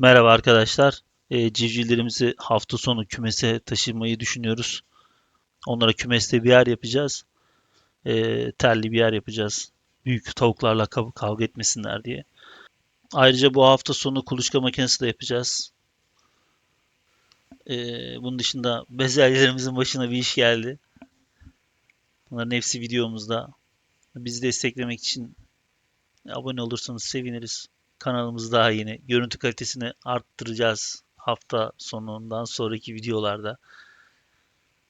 Merhaba arkadaşlar. Ee, civcivlerimizi hafta sonu kümese taşımayı düşünüyoruz. Onlara kümeste bir yer yapacağız. Ee, telli bir yer yapacağız. Büyük tavuklarla kav- kavga etmesinler diye. Ayrıca bu hafta sonu kuluçka makinesi de yapacağız. Ee, bunun dışında bezelyelerimizin başına bir iş geldi. Bunların hepsi videomuzda. Bizi desteklemek için abone olursanız seviniriz. Kanalımız daha yeni. Görüntü kalitesini arttıracağız hafta sonundan sonraki videolarda.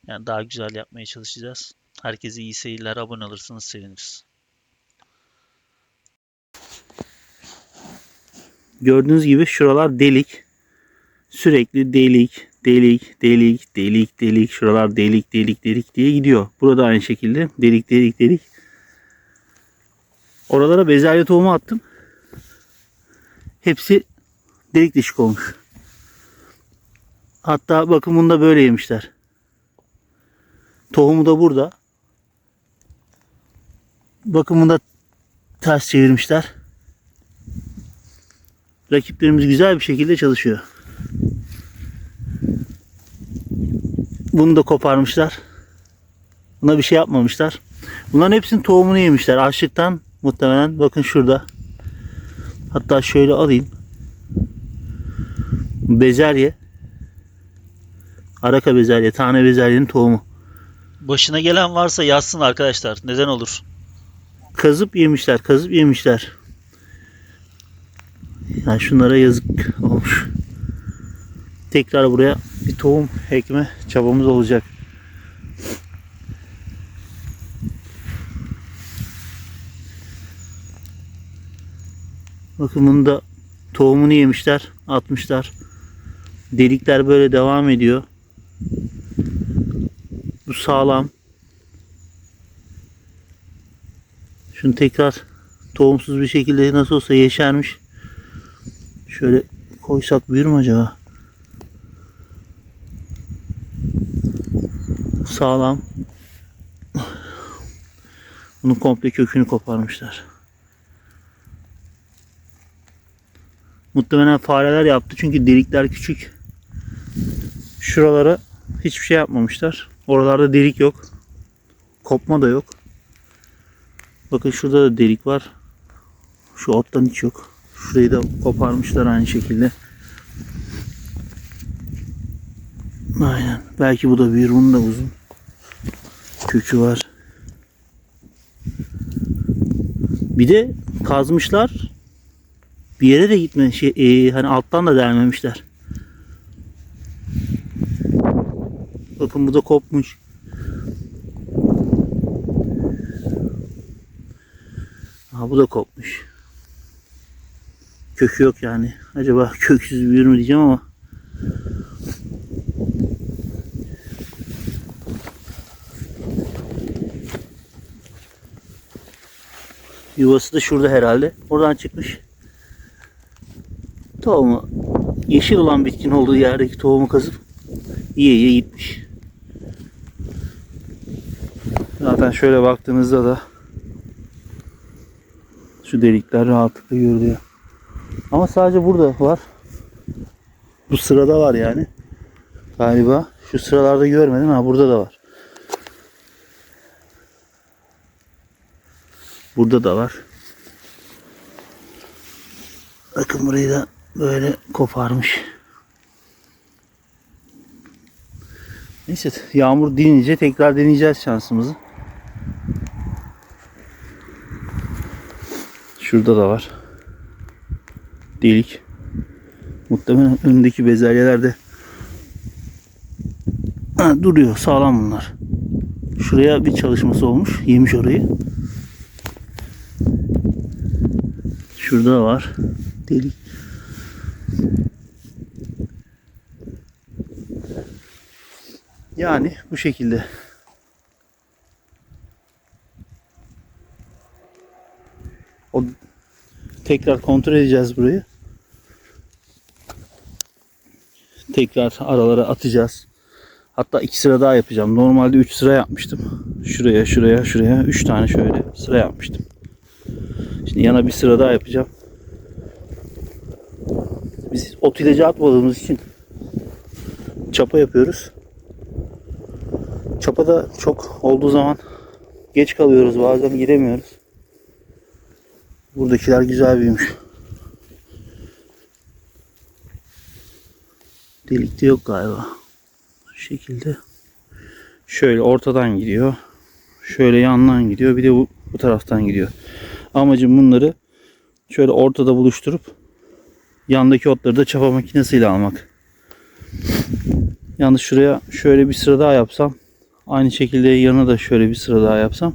Yani daha güzel yapmaya çalışacağız. Herkese iyi seyirler. Abone olursanız seviniriz. Gördüğünüz gibi şuralar delik. Sürekli delik, delik, delik, delik, delik. Şuralar delik, delik, delik diye gidiyor. Burada aynı şekilde delik, delik, delik. Oralara bezelye tohumu attım. Hepsi delik deşik olmuş. Hatta bakın bunu da böyle yemişler. Tohumu da burada. Bakın bunu da ters çevirmişler. Rakiplerimiz güzel bir şekilde çalışıyor. Bunu da koparmışlar. Buna bir şey yapmamışlar. Bunların hepsinin tohumunu yemişler. Açlıktan muhtemelen bakın şurada. Hatta şöyle alayım. Bezelye. Araka bezelye, tane bezelyenin tohumu. Başına gelen varsa yazsın arkadaşlar. Neden olur? Kazıp yemişler, kazıp yemişler. Yani şunlara yazık olmuş. Tekrar buraya bir tohum ekme çabamız olacak. Bakın bunu da tohumunu yemişler, atmışlar. Delikler böyle devam ediyor. Bu sağlam. Şunu tekrar tohumsuz bir şekilde nasıl olsa yeşermiş. Şöyle koysak büyür mü acaba? Sağlam. Bunun komple kökünü koparmışlar. Muhtemelen fareler yaptı çünkü delikler küçük. Şuralara hiçbir şey yapmamışlar. Oralarda delik yok. Kopma da yok. Bakın şurada da delik var. Şu ottan hiç yok. Şurayı da koparmışlar aynı şekilde. Aynen. Belki bu da büyür. Bunun da uzun. Kökü var. Bir de kazmışlar. Bir yere de gitme. Şey, e, hani alttan da delmemişler. Bakın bu da kopmuş. Ha bu da kopmuş. Kökü yok yani. Acaba köksüz büyür mü diyeceğim ama. Yuvası da şurada herhalde. Oradan çıkmış. Tohumu yeşil olan bitkin olduğu yerdeki tohumu kazıp yiye yiye gitmiş. Zaten şöyle baktığınızda da şu delikler rahatlıkla görülüyor. Ama sadece burada var. Bu sırada var yani. Galiba. Şu sıralarda görmedim ha burada da var. Burada da var. Bakın burayı da böyle koparmış. Neyse yağmur dinince tekrar deneyeceğiz şansımızı. Şurada da var. Delik. Muhtemelen önündeki bezelyelerde ha, duruyor. Sağlam bunlar. Şuraya bir çalışması olmuş. Yemiş orayı. Şurada da var. Delik. Yani bu şekilde. O tekrar kontrol edeceğiz burayı. Tekrar aralara atacağız. Hatta iki sıra daha yapacağım. Normalde üç sıra yapmıştım. Şuraya, şuraya, şuraya. Üç tane şöyle sıra yapmıştım. Şimdi yana bir sıra daha yapacağım. Ot ilacı atmadığımız için çapa yapıyoruz. Çapada çok olduğu zaman geç kalıyoruz. Bazen giremiyoruz. Buradakiler güzel büyümüş. Delik de yok galiba. Şu şekilde. Şöyle ortadan gidiyor. Şöyle yandan gidiyor. Bir de bu, bu taraftan gidiyor. Amacım bunları şöyle ortada buluşturup yandaki otları da çapa makinesiyle almak. Yalnız şuraya şöyle bir sıra daha yapsam aynı şekilde yanına da şöyle bir sıra daha yapsam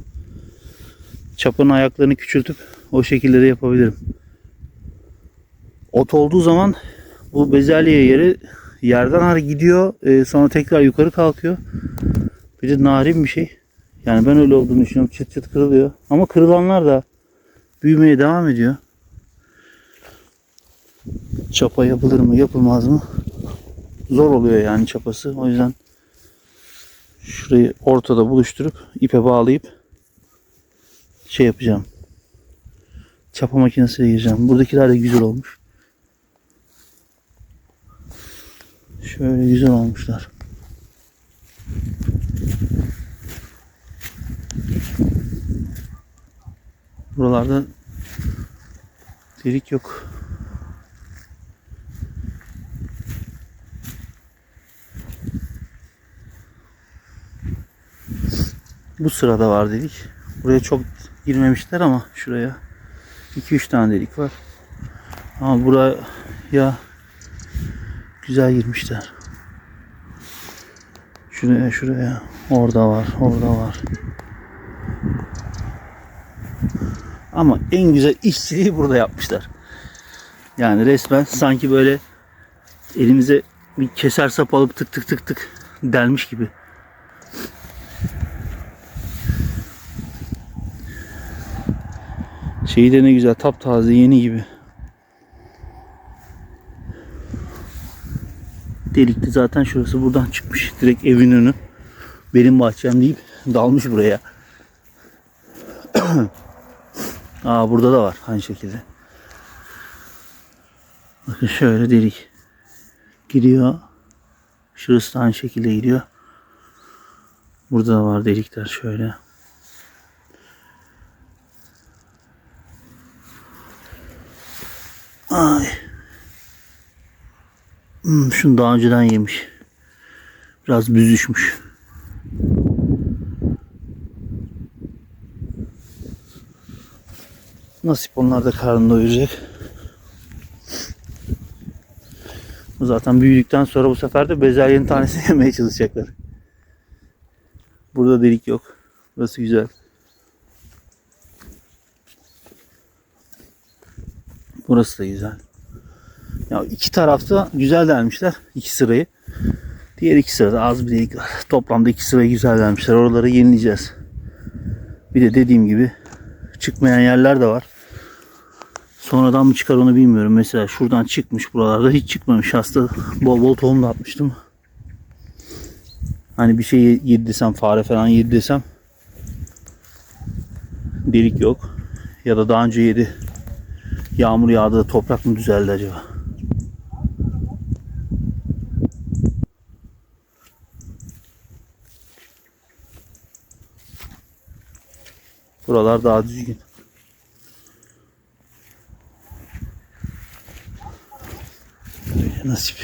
çapanın ayaklarını küçültüp o şekilde de yapabilirim. Ot olduğu zaman bu bezelye yeri yerden har gidiyor e, sonra tekrar yukarı kalkıyor. Bir de narin bir şey. Yani ben öyle olduğunu düşünüyorum. Çıt çıt kırılıyor. Ama kırılanlar da büyümeye devam ediyor. Çapa yapılır mı yapılmaz mı? Zor oluyor yani çapası. O yüzden şurayı ortada buluşturup ipe bağlayıp şey yapacağım. Çapa makinesiyle gireceğim. Buradakiler de güzel olmuş. Şöyle güzel olmuşlar. Buralarda delik yok. Bu sırada var delik. Buraya çok girmemişler ama şuraya 2-3 tane delik var. Ama buraya güzel girmişler. Şuraya şuraya orada var orada var. Ama en güzel işçiliği burada yapmışlar. Yani resmen sanki böyle elimize bir keser sap alıp tık tık tık tık delmiş gibi. Şeyi de ne güzel taptaze yeni gibi. Delikti zaten şurası buradan çıkmış. Direkt evin önü. Benim bahçem deyip dalmış buraya. Aa burada da var aynı şekilde. Bakın şöyle delik. Gidiyor. Şurası da aynı şekilde gidiyor. Burada da var delikler şöyle. Ay. Hmm, şunu daha önceden yemiş. Biraz büzüşmüş. Nasip onlar da karnını doyuracak. Zaten büyüdükten sonra bu sefer de bezelyenin tanesini yemeye çalışacaklar. Burada delik yok. Burası güzel. Burası da güzel. Ya iki tarafta güzel delmişler. iki sırayı. Diğer iki sırada az bir delik var. Toplamda iki sırayı güzel delmişler. Oraları yenileyeceğiz. Bir de dediğim gibi çıkmayan yerler de var. Sonradan mı çıkar onu bilmiyorum. Mesela şuradan çıkmış buralarda hiç çıkmamış. Aslında bol bol tohum da atmıştım. Hani bir şey yedi desem fare falan yedi desem delik yok. Ya da daha önce yedi. Yağmur yağdı da toprak mı düzeldi acaba? Buralar daha düzgün. Nasip.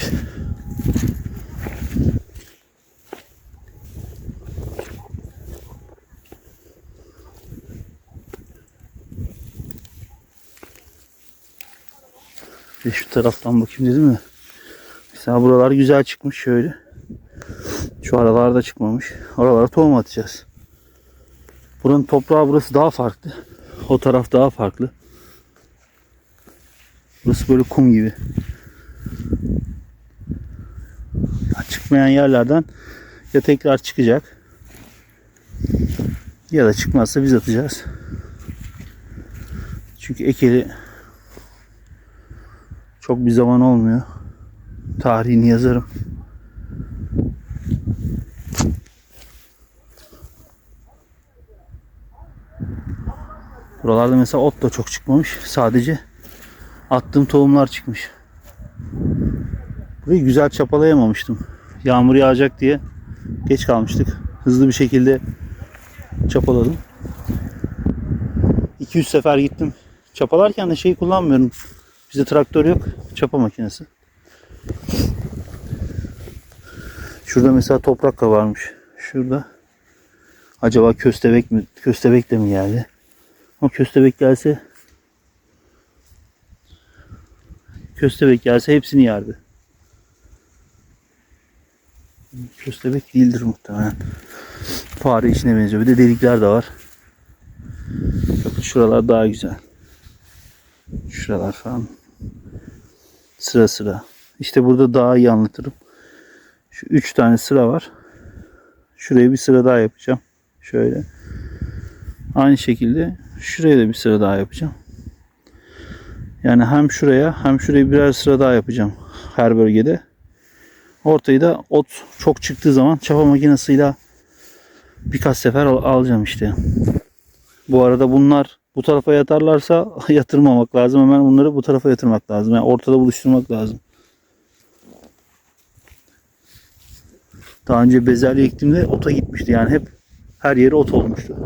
Bir şu taraftan bakayım dedim mi? Mesela buralar güzel çıkmış şöyle. Şu aralarda çıkmamış. Oralara tohum atacağız. Buranın toprağı burası daha farklı. O taraf daha farklı. Burası böyle kum gibi. Ya çıkmayan yerlerden ya tekrar çıkacak ya da çıkmazsa biz atacağız. Çünkü ekeli çok bir zaman olmuyor. Tarihini yazarım. Buralarda mesela ot da çok çıkmamış. Sadece attığım tohumlar çıkmış. Burayı güzel çapalayamamıştım. Yağmur yağacak diye geç kalmıştık. Hızlı bir şekilde çapaladım. 200 sefer gittim. Çapalarken de şey kullanmıyorum. Bizde traktör yok. Çapa makinesi. Şurada mesela toprak kabarmış. Şurada. Acaba köstebek mi? Köstebek de mi geldi? Ama köstebek gelse köstebek gelse hepsini yerdi. Köstebek değildir muhtemelen. Fare içine benziyor. Bir de delikler de var. Bakın şuralar daha güzel. Şuralar falan. Sıra sıra. İşte burada daha iyi anlatırım. Şu üç tane sıra var. Şuraya bir sıra daha yapacağım. Şöyle. Aynı şekilde şuraya da bir sıra daha yapacağım. Yani hem şuraya hem şuraya birer sıra daha yapacağım her bölgede. Ortayı da ot çok çıktığı zaman çapa makinesiyle birkaç sefer al- alacağım işte. Bu arada bunlar bu tarafa yatarlarsa yatırmamak lazım. Hemen bunları bu tarafa yatırmak lazım. Yani ortada buluşturmak lazım. Daha önce bezelye ektiğimde ota gitmişti. Yani hep her yeri ot olmuştu.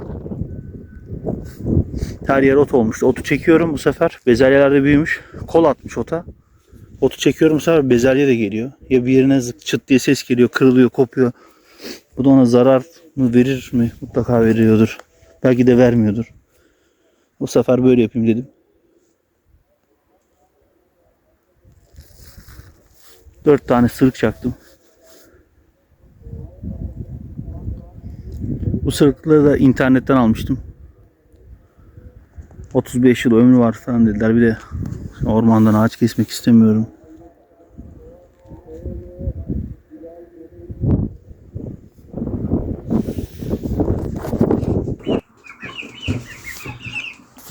Her yer ot olmuştu. Otu çekiyorum bu sefer. Bezelyeler de büyümüş. Kol atmış ota. Otu çekiyorum bu sefer bezelye de geliyor. Ya bir yerine zık çıt diye ses geliyor, kırılıyor, kopuyor. Bu da ona zarar mı verir mi? Mutlaka veriyordur. Belki de vermiyordur. Bu sefer böyle yapayım dedim. Dört tane sırık çaktım. Bu sırıkları da internetten almıştım. 35 yıl ömrü var falan dediler. Bir de ormandan ağaç kesmek istemiyorum.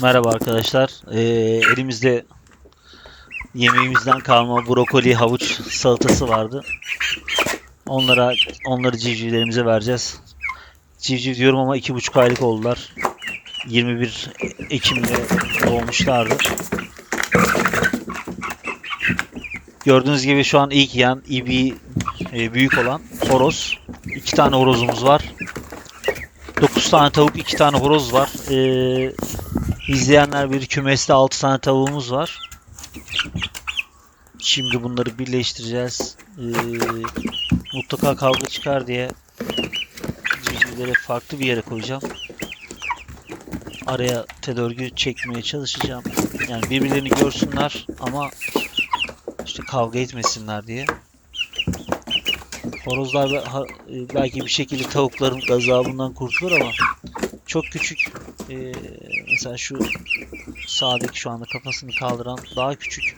Merhaba arkadaşlar. Ee, elimizde yemeğimizden kalma brokoli, havuç salatası vardı. Onlara onları civcivlerimize vereceğiz. Civciv diyorum ama iki buçuk aylık oldular. 21 Ekim'de doğmuşlardı. Gördüğünüz gibi şu an ilk yiyen ibi e, büyük olan horoz. İki tane horozumuz var. 9 tane tavuk, iki tane horoz var. Ee, İzleyenler bir kümeste 6 tane tavuğumuz var. Şimdi bunları birleştireceğiz. Ee, mutlaka kavga çıkar diye civcivleri farklı bir yere koyacağım. Araya tedörgü çekmeye çalışacağım. Yani birbirlerini görsünler ama işte kavga etmesinler diye. Horozlar e, belki bir şekilde tavukların gazabından kurtulur ama çok küçük ee, mesela şu sağdaki şu anda kafasını kaldıran daha küçük.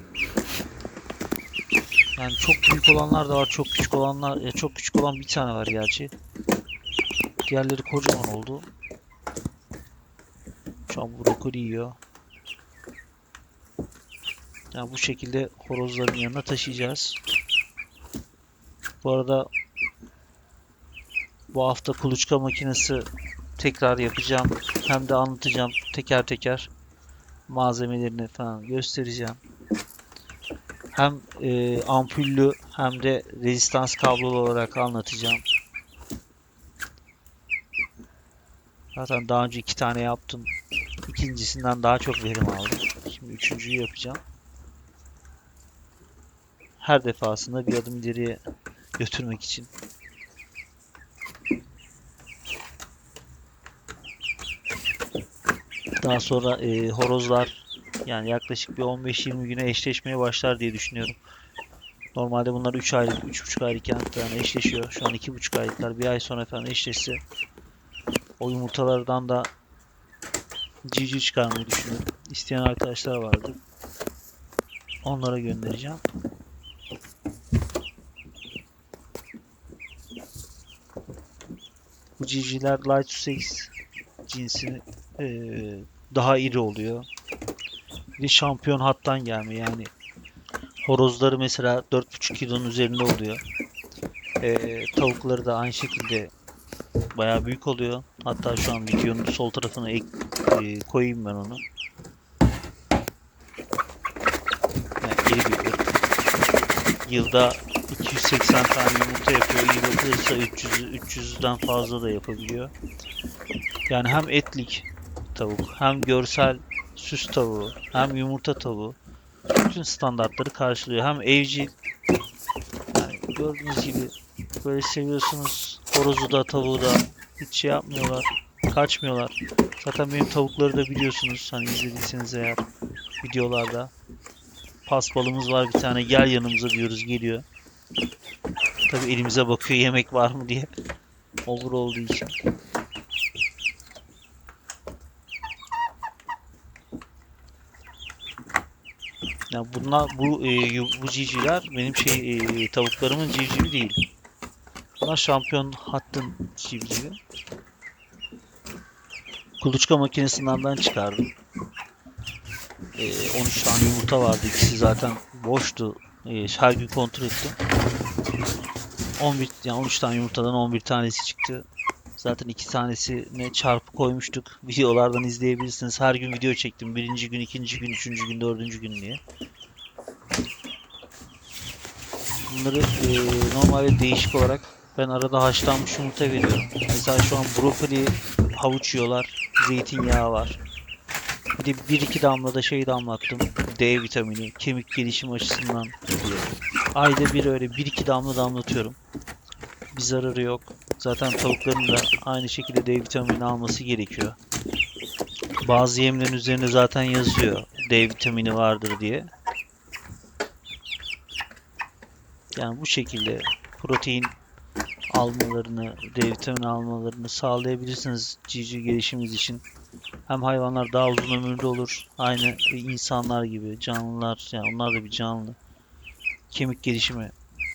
Yani çok büyük olanlar da var, çok küçük olanlar, ya çok küçük olan bir tane var gerçi. Diğerleri kocaman oldu. Şu an brokoli yiyor. Yani bu şekilde horozların yanına taşıyacağız. Bu arada bu hafta kuluçka makinesi tekrar yapacağım. Hem de anlatacağım teker teker malzemelerini falan göstereceğim. Hem e, ampullü hem de rezistans kablolu olarak anlatacağım. Zaten daha önce iki tane yaptım. İkincisinden daha çok verim aldım. Şimdi üçüncüyü yapacağım. Her defasında bir adım ileriye götürmek için. Daha sonra e, horozlar yani yaklaşık bir 15-20 güne eşleşmeye başlar diye düşünüyorum. Normalde bunlar 3 aylık, 3,5 aylıkken falan eşleşiyor. Şu an 2,5 aylıklar. Bir ay sonra falan eşleşse o yumurtalardan da civciv çıkarmayı düşünüyorum. İsteyen arkadaşlar vardı. Onlara göndereceğim. Bu civcivler Light Sussex cinsi eee, daha iri oluyor. Bir şampiyon hattan gelme yani horozları mesela 4,5 kilonun üzerinde oluyor. Eee, tavukları da aynı şekilde bayağı büyük oluyor. Hatta şu an videonun sol tarafına ek, eee, koyayım ben onu. Yani iri bir ırk. Yılda 280 tane yumurta yapıyor. İyi bakılırsa 300 300'den fazla da yapabiliyor. Yani hem etlik tavuk, hem görsel süs tavuğu, hem yumurta tavuğu bütün standartları karşılıyor. Hem evcil yani gördüğünüz gibi böyle seviyorsunuz. Horozu da tavuğu da hiç şey yapmıyorlar. Kaçmıyorlar. Zaten benim tavukları da biliyorsunuz. Hani izlediyseniz eğer videolarda. Pasbalımız var bir tane. Gel yanımıza diyoruz geliyor. Tabi elimize bakıyor yemek var mı diye. Olur olduğu için. Ya bunlar bu e, bu civcivler benim şey e, tavuklarımın civcivi değil. Bunlar şampiyon hattın civcivi. Kuluçka makinesinden ben çıkardım. E, 13 tane yumurta vardı. İkisi zaten boştu. E, her gün kontrol ettim. 11 yani 13 tane yumurtadan 11 tanesi çıktı. Zaten iki tanesine çarpı koymuştuk. Videolardan izleyebilirsiniz. Her gün video çektim. Birinci gün, ikinci gün, üçüncü gün, dördüncü gün diye. Bunları e, normalde değişik olarak ben arada haşlanmış yumurta veriyorum. Mesela şu an brokoli, havuç yiyorlar. Zeytinyağı var. Bir de bir iki damla da şey damlattım. D vitamini, kemik gelişim açısından. Ayda bir öyle bir iki damla damlatıyorum. Bir zararı yok. Zaten tavukların da aynı şekilde D vitamini alması gerekiyor. Bazı yemlerin üzerinde zaten yazıyor D vitamini vardır diye. Yani bu şekilde protein almalarını, D vitamini almalarını sağlayabilirsiniz civciv gelişiminiz için. Hem hayvanlar daha uzun ömürlü olur. Aynı insanlar gibi canlılar yani onlar da bir canlı. Kemik gelişimi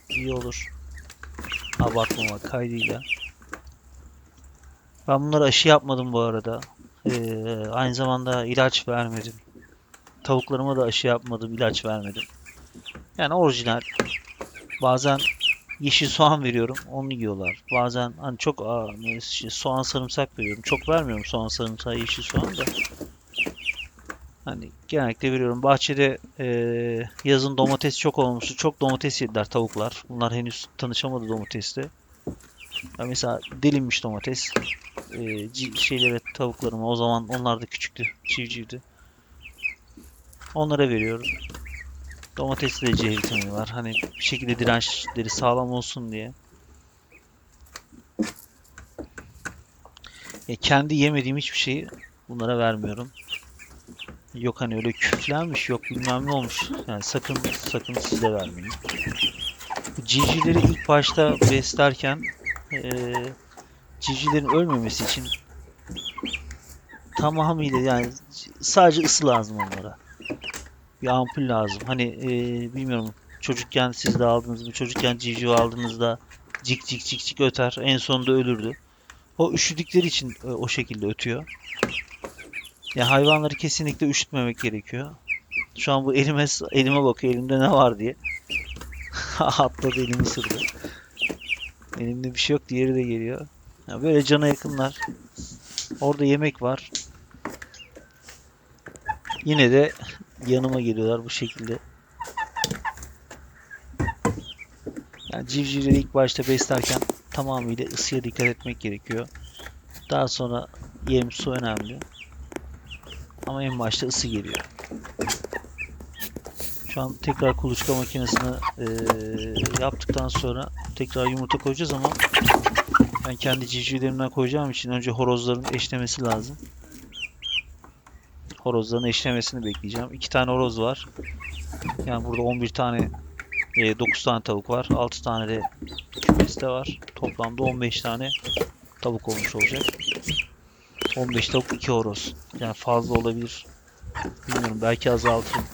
iyi olur. Abartmamak kaydıyla. Ben bunlara aşı yapmadım bu arada. Ee, aynı zamanda ilaç vermedim. Tavuklarıma da aşı yapmadım, ilaç vermedim. Yani orijinal. Bazen yeşil soğan veriyorum, onu yiyorlar. Bazen hani çok aa, soğan sarımsak veriyorum. Çok vermiyorum soğan sarımsağı, yeşil soğan da. Hani genellikle veriyorum. Bahçede eee, yazın domates çok olmuştu. Çok domates yediler tavuklar. Bunlar henüz tanışamadı domatesle. Ya mesela delinmiş domates. Ci- şeylere tavuklarıma o zaman onlar da küçüktü. Civcivdi. Onlara veriyorum. Domateste de C vitamini var. Hani bir şekilde dirençleri sağlam olsun diye. Ya kendi yemediğim hiçbir şeyi bunlara vermiyorum. Yok hani öyle küflenmiş, yok bilmem ne olmuş. Yani sakın sakın siz de vermeyin. Bu civcivleri ilk başta beslerken eee civcivlerin ölmemesi için tamamıyla yani sadece ısı lazım onlara. Bir ampul lazım. Hani eee, bilmiyorum çocukken siz de aldınız mı? Çocukken civciv aldığınızda cik cik cik cik öter. En sonunda ölürdü. O üşüdükleri için e, o şekilde ötüyor. Ya hayvanları kesinlikle üşütmemek gerekiyor. Şu an bu elime elime bakıyor elimde ne var diye. Atladı elimi ısırdı. Elimde bir şey yok diğeri de geliyor. Ya böyle cana yakınlar. Orada yemek var. Yine de yanıma geliyorlar bu şekilde. Yani civcivleri ilk başta beslerken tamamıyla ısıya dikkat etmek gerekiyor. Daha sonra yem su önemli. Ama en başta ısı geliyor. Şu an tekrar kuluçka makinesini eee, yaptıktan sonra tekrar yumurta koyacağız ama ben kendi civcivlerimden koyacağım için önce horozların eşlemesi lazım. Horozların eşlemesini bekleyeceğim. İki tane horoz var. Yani burada 11 tane, eee, 9 tane tavuk var. 6 tane de kümeste var. Toplamda 15 tane tavuk olmuş olacak. 15 tavuk 2 horoz. Yani fazla olabilir. Bilmiyorum belki azaltırım.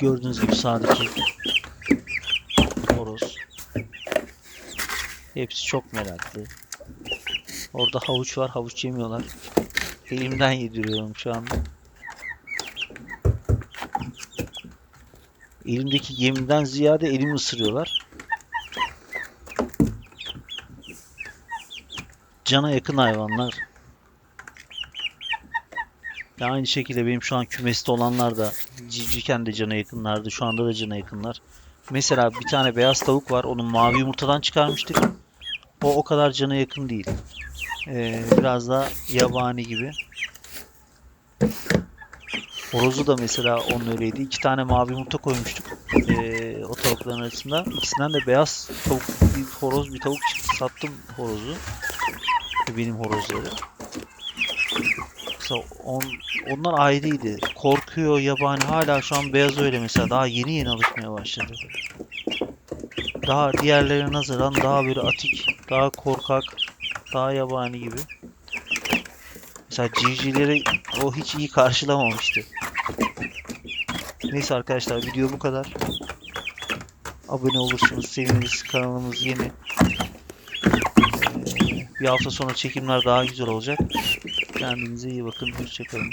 Gördüğünüz gibi sağdaki horoz. Hepsi çok meraklı. Orada havuç var. Havuç yemiyorlar. Elimden yediriyorum şu anda. Elimdeki yemden ziyade elimi ısırıyorlar. Cana yakın hayvanlar. Ya aynı şekilde benim şu an kümeste olanlar da civcivken de cana yakınlardı. Şu anda da cana yakınlar. Mesela bir tane beyaz tavuk var. Onu mavi yumurtadan çıkarmıştık. O o kadar cana yakın değil. Ee, biraz daha yabani gibi. Horozu da mesela onun öyleydi. İki tane mavi yumurta koymuştuk ee, o tavukların arasında. İkisinden de beyaz tavuk, bir horoz bir tavuk çıktı. Sattım horozu. Benim horozları. Mesela on, onlar ayrıydı. Korkuyor yabani. Hala şu an beyaz öyle mesela. Daha yeni yeni alışmaya başladı. Daha diğerlerine nazaran daha böyle atik, daha korkak, daha yabani gibi. Mesela civcivleri o hiç iyi karşılamamıştı. Neyse arkadaşlar video bu kadar. Abone olursunuz seviniriz. Kanalımız yeni. Bir hafta sonra çekimler daha güzel olacak. Kendinize iyi bakın. Hoşçakalın.